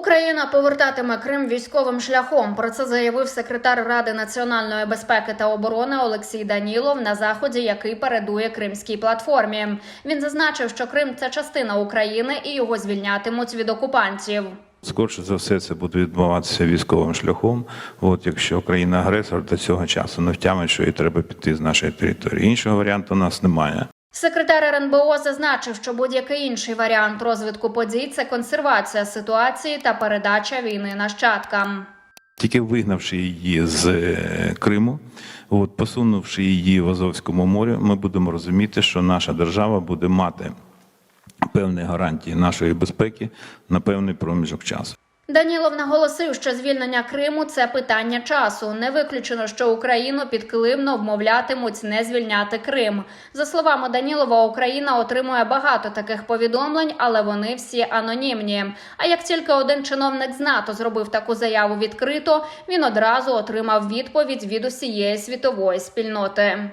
Україна повертатиме Крим військовим шляхом. Про це заявив секретар Ради національної безпеки та оборони Олексій Данілов на заході, який передує кримській платформі. Він зазначив, що Крим це частина України і його звільнятимуть від окупантів. Скорше за все, це буде відбуватися військовим шляхом. От якщо країна-агресор до цього часу не втямить, що їй треба піти з нашої території. Іншого варіанту у нас немає. Секретар РНБО зазначив, що будь-який інший варіант розвитку подій це консервація ситуації та передача війни нащадкам. Тільки вигнавши її з е, Криму, от посунувши її в Азовському морі, ми будемо розуміти, що наша держава буде мати певні гарантії нашої безпеки на певний проміжок часу. Данілов наголосив, що звільнення Криму це питання часу. Не виключено, що Україну підкилимно вмовлятимуть не звільняти Крим. За словами Данілова, Україна отримує багато таких повідомлень, але вони всі анонімні. А як тільки один чиновник з НАТО зробив таку заяву відкрито, він одразу отримав відповідь від усієї світової спільноти.